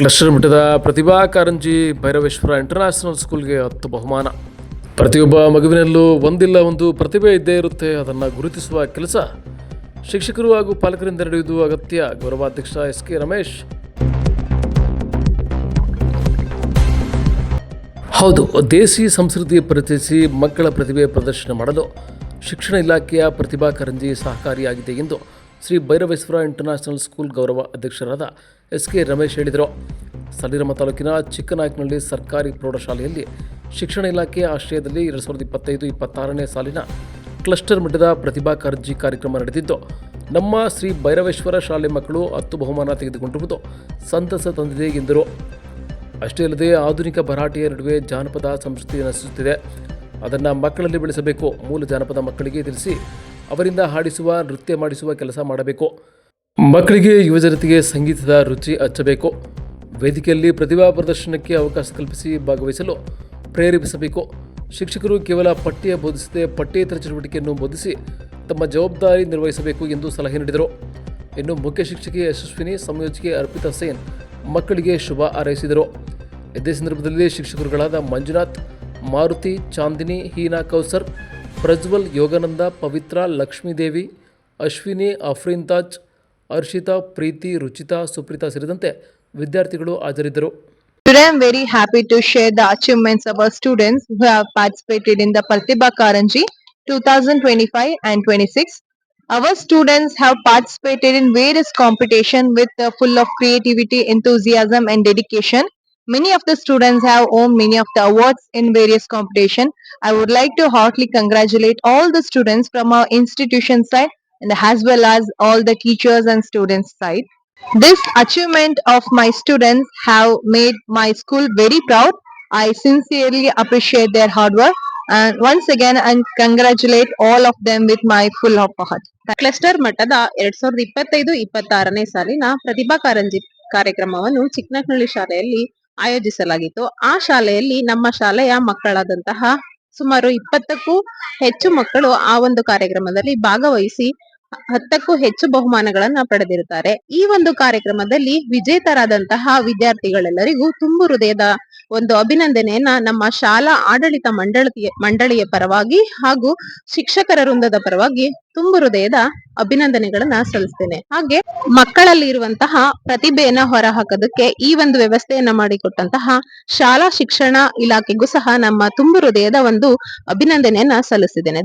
Cluster ಮಟ್ಟದ Pratibha Karanji Bhairaveshwara international ಸ್ಕೂಲ್ಗೆ ಹತ್ತು ಬಹುಮಾನ. ಪ್ರತಿಯೊಬ್ಬ ಮಗುವಿನಲ್ಲೂ ಒಂದಿಲ್ಲ ಒಂದು ಪ್ರತಿಭೆ ಇದ್ದೇ ಇರುತ್ತೆ, ಅದನ್ನು ಗುರುತಿಸುವ ಕೆಲಸ ಶಿಕ್ಷಕರು ಹಾಗೂ ಪಾಲಕರಿಂದ ನಡೆಯುವುದು ಅಗತ್ಯ. ಗೌರವಾಧ್ಯಕ್ಷ ಎಸ್ ಕೆ ರಮೇಶ್. ಹೌದು, ದೇಸಿ ಸಂಸ್ಕೃತಿ ಪರಿಚಯಿಸಿ ಮಕ್ಕಳ ಪ್ರತಿಭೆ ಪ್ರದರ್ಶನ ಮಾಡಲು ಶಿಕ್ಷಣ ಇಲಾಖೆಯ ಪ್ರತಿಭಾ ಕಾರಂಜಿ ಸಹಕಾರಿಯಾಗಿದೆ ಎಂದು ಶ್ರೀ ಭೈರವೇಶ್ವರ ಇಂಟರ್ನ್ಯಾಷನಲ್ ಸ್ಕೂಲ್ ಗೌರವ ಅಧ್ಯಕ್ಷರಾದ ಎಸ್ ಕೆ ರಮೇಶ್ ಹೇಳಿದರು. ಸಲೀರಮ್ಮ ತಾಲೂಕಿನ ಚಿಕ್ಕನಾಯಕನಹಳ್ಳಿ ಸರ್ಕಾರಿ ಪ್ರೌಢಶಾಲೆಯಲ್ಲಿ ಶಿಕ್ಷಣ ಇಲಾಖೆ ಆಶ್ರಯದಲ್ಲಿ ಎರಡು ಸಾವಿರದ ಇಪ್ಪತ್ತೈದು, ಇಪ್ಪತ್ತಾರನೇ ಸಾಲಿನ ಕ್ಲಸ್ಟರ್ ಮಟ್ಟದ ಪ್ರತಿಭಾ ಕಾರಂಜಿ ಕಾರ್ಯಕ್ರಮ ನಡೆದಿದ್ದು, ನಮ್ಮ ಶ್ರೀ ಭೈರವೇಶ್ವರ ಶಾಲೆ ಮಕ್ಕಳು ಹತ್ತು ಬಹುಮಾನ ತೆಗೆದುಕೊಂಡಿರುವುದು ಸಂತಸ ತಂದಿದೆ ಎಂದರು. ಅಷ್ಟೇ ಅಲ್ಲದೆ ಆಧುನಿಕ ಭರಾಟೆಯ ನಡುವೆ ಜಾನಪದ ಸಂಸ್ಕೃತಿ ನಶಿಸುತ್ತಿದೆ. ಅದನ್ನು ಮಕ್ಕಳಲ್ಲಿ ಬೆಳೆಸಬೇಕು, ಮೂಲ ಜಾನಪದ ಮಕ್ಕಳಿಗೆ ತಿಳಿಸಿ, ಅವರಿಂದ ಹಾಡಿಸುವ, ನೃತ್ಯ ಮಾಡಿಸುವ ಕೆಲಸ ಮಾಡಬೇಕು. ಮಕ್ಕಳಿಗೆ, ಯುವಜನತೆಗೆ ಸಂಗೀತದ ರುಚಿ ಹಚ್ಚಬೇಕು. ವೇದಿಕೆಯಲ್ಲಿ ಪ್ರತಿಭಾ ಪ್ರದರ್ಶನಕ್ಕೆ ಅವಕಾಶ ಕಲ್ಪಿಸಿ ಭಾಗವಹಿಸಲು ಪ್ರೇರೇಪಿಸಬೇಕು. ಶಿಕ್ಷಕರು ಕೇವಲ ಪಠ್ಯ ಬೋಧಿಸದೆ ಪಠ್ಯೇತರ ಚಟುವಟಿಕೆಯನ್ನು ಬೋಧಿಸಿ ತಮ್ಮ ಜವಾಬ್ದಾರಿ ನಿರ್ವಹಿಸಬೇಕು ಎಂದು ಸಲಹೆ ನೀಡಿದರು. ಇನ್ನು ಮುಖ್ಯ ಶಿಕ್ಷಕಿ ಯಶಸ್ವಿನಿ ಸಂಯೋಜಕಿ ಅರ್ಪಿತಾ ಸೇನ್ ಮಕ್ಕಳಿಗೆ ಶುಭ ಹಾರೈಸಿದರು. ಇದೇ ಸಂದರ್ಭದಲ್ಲಿ ಶಿಕ್ಷಕರುಗಳಾದ ಮಂಜುನಾಥ್, ಮಾರುತಿ, ಚಾಂದಿನಿ, ಹೀನಾ ಕೌಸರ್, ಪ್ರಜ್ವಲ್ ಯೋಗಾನಂದ, ಪವಿತ್ರ ಲಕ್ಷ್ಮೀದೇವಿ, ಅಶ್ವಿನಿ, ಅಫ್ರೀನ್ ತಾಜ್ ಹರ್ಷಿತಾ ಪ್ರೀತಿ ರುಚಿತಾ ಸುಪ್ರೀತಾ ಸೇರಿದಂತೆ ವಿದ್ಯಾರ್ಥಿಗಳು ಹಾಜರಿದ್ದರು Today I'm very happy to share the achievements of our students who have participated in the Pratibha Karanji 2025 and 26. Our students have participated in various competition with uh, full of creativity, enthusiasm and dedication. Many of the students have won many of the awards in various competition. I would like to heartily congratulate all the students from our institution side and as well as all the teachers and students side. This achievement of my students have made my school very proud. I sincerely appreciate their hard work and once again I congratulate all of them with my full of heart. Cluster ಮಟ್ಟದ ಎರಡ್ ಸಾವಿರದ ಇಪ್ಪತ್ತೈದು ಇಪ್ಪತ್ತಾರನೇ ಸಾಲಿನ ಪ್ರತಿಭಾ ಕಾರಂಜಿ ಕಾರ್ಯಕ್ರಮವನ್ನು ಚಿಕ್ಕನಹಳ್ಳಿ ಶಾಲೆಯಲ್ಲಿ ಆಯೋಜಿಸಲಾಗಿತ್ತು ಆ ಶಾಲೆಯಲ್ಲಿ ನಮ್ಮ ಶಾಲೆಯ ಮಕ್ಕಳಾದಂತಹ ಸುಮಾರು ಇಪ್ಪತ್ತಕ್ಕೂ ಹೆಚ್ಚು ಮಕ್ಕಳು ಆ ಒಂದು ಕಾರ್ಯಕ್ರಮದಲ್ಲಿ ಭಾಗವಹಿಸಿ ಹತ್ತಕ್ಕೂ ಹೆಚ್ಚು ಬಹುಮಾನಗಳನ್ನ ಪಡೆದಿರುತ್ತಾರೆ. ಈ ಒಂದು ಕಾರ್ಯಕ್ರಮದಲ್ಲಿ ವಿಜೇತರಾದಂತಹ ವಿದ್ಯಾರ್ಥಿಗಳೆಲ್ಲರಿಗೂ ತುಂಬು ಹೃದಯದ ಒಂದು ಅಭಿನಂದನೆಯನ್ನ ನಮ್ಮ ಶಾಲಾ ಆಡಳಿತ ಮಂಡಳಿಯ ಮಂಡಳಿಯ ಪರವಾಗಿ ಹಾಗೂ ಶಿಕ್ಷಕರ ವೃಂದದ ಪರವಾಗಿ ತುಂಬು ಹೃದಯದ ಅಭಿನಂದನೆಗಳನ್ನ ಸಲ್ಲಿಸ್ತೇನೆ. ಹಾಗೆ ಮಕ್ಕಳಲ್ಲಿ ಇರುವಂತಹ ಪ್ರತಿಭೆಯನ್ನ ಹೊರಹಾಕೋದಕ್ಕೆ ಈ ಒಂದು ವ್ಯವಸ್ಥೆಯನ್ನ ಮಾಡಿಕೊಟ್ಟಂತಹ ಶಾಲಾ ಶಿಕ್ಷಣ ಇಲಾಖೆಗೂ ಸಹ ನಮ್ಮ ತುಂಬು ಹೃದಯದ ಒಂದು ಅಭಿನಂದನೆಯನ್ನ ಸಲ್ಲಿಸಿದ್ದೇನೆ.